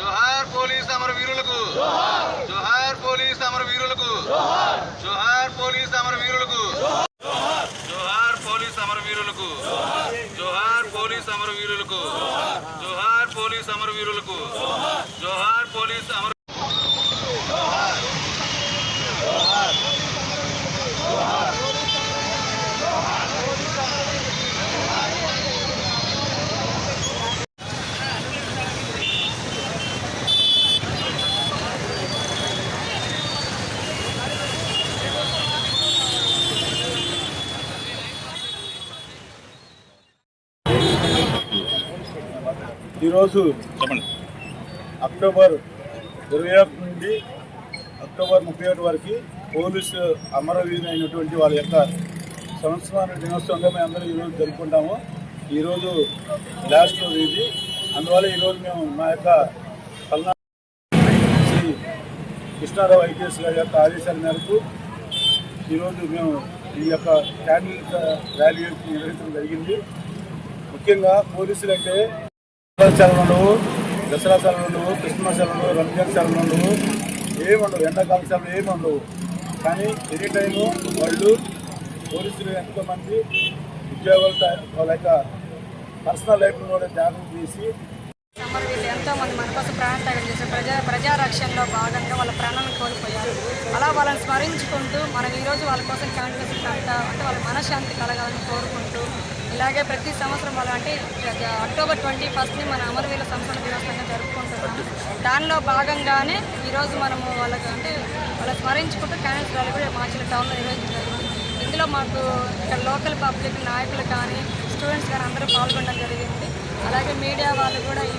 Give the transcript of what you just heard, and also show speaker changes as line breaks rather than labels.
జోహార్ police అమర వీరులకు. జోహార్ police అమర వీరులకు. జోహార్ పోలీస్ అమర వీరులకు. జోహార్ పోలీస్ అమర వీరులకు. జోహార్ పోలీస్ అమర వీరులకు. జోహార్ పోలీస్ అమర వీరులకు. జోహార్ పోలీస్ అమర
ఈరోజు
చెప్పండి.
అక్టోబర్ ఇరవై ఒకటి నుండి అక్టోబర్ ముప్పై ఒకటి వరకు పోలీసు అమరవీరు అయినటువంటి వాళ్ళ యొక్క సంవత్సరాల దినోత్సవంగా మేము అందరం ఈరోజు జరుపుకుంటాము. ఈరోజు లాస్ట్ రోజు ఇది. అందువల్ల ఈరోజు మేము మా యొక్క పల్నా శ్రీ కృష్ణారావు ఐపీఎస్ గారి యొక్క ఆదేశాల మేరకు ఈరోజు మేము ఈ యొక్క క్యాండిల్ ర్యాలీ నిర్వహించడం జరిగింది. ముఖ్యంగా పోలీసులు అంటే సెలవులు దసరా సెలవులు క్రిస్మస్ సెలవులు రంజాన్ సెలవులు ఏమండవు ఎండాకాలం సెలవులు ఏమండవు కానీ ఎనీ టైము వాళ్ళు పోలీసులు ఎంతోమంది ఉద్యోగాలు వాళ్ళ యొక్క పర్సనల్ లైఫ్ను కూడా త్యాగం చేసి
మరి వీళ్ళు ఎంతో మంది మన కోసం ప్రాణత్యాగం చేశారు. ప్రజా ప్రజా రక్షణలో భాగంగా వాళ్ళ ప్రాణాలను కోల్పోయారు. అలా వాళ్ళని స్మరించుకుంటూ మనం ఈరోజు వాళ్ళ కోసం క్యాండిల్స్ అంట అంటే వాళ్ళ మనశ్శాంతి కలగాలని కోరుకుంటూ ఇలాగే ప్రతి సంవత్సరం వాళ్ళు అంటే అక్టోబర్ ట్వంటీ ఫస్ట్ని మన అమరవీర సంస్థల దినోత్సవంగా జరుపుకుంటున్నాము దానిలో భాగంగానే ఈరోజు మనము వాళ్ళకి అంటే వాళ్ళు స్మరించుకుంటూ క్యాండిల్స్ వాళ్ళు కూడా మార్చిల టౌన్లో నిర్వహించారు ఇందులో మాకు ఇక్కడ లోకల్ పబ్లిక్ నాయకులు కానీ స్టూడెంట్స్ కానీ అందరూ పాల్గొనడం జరిగింది. అలాగే మీడియా వాళ్ళు కూడా ఈ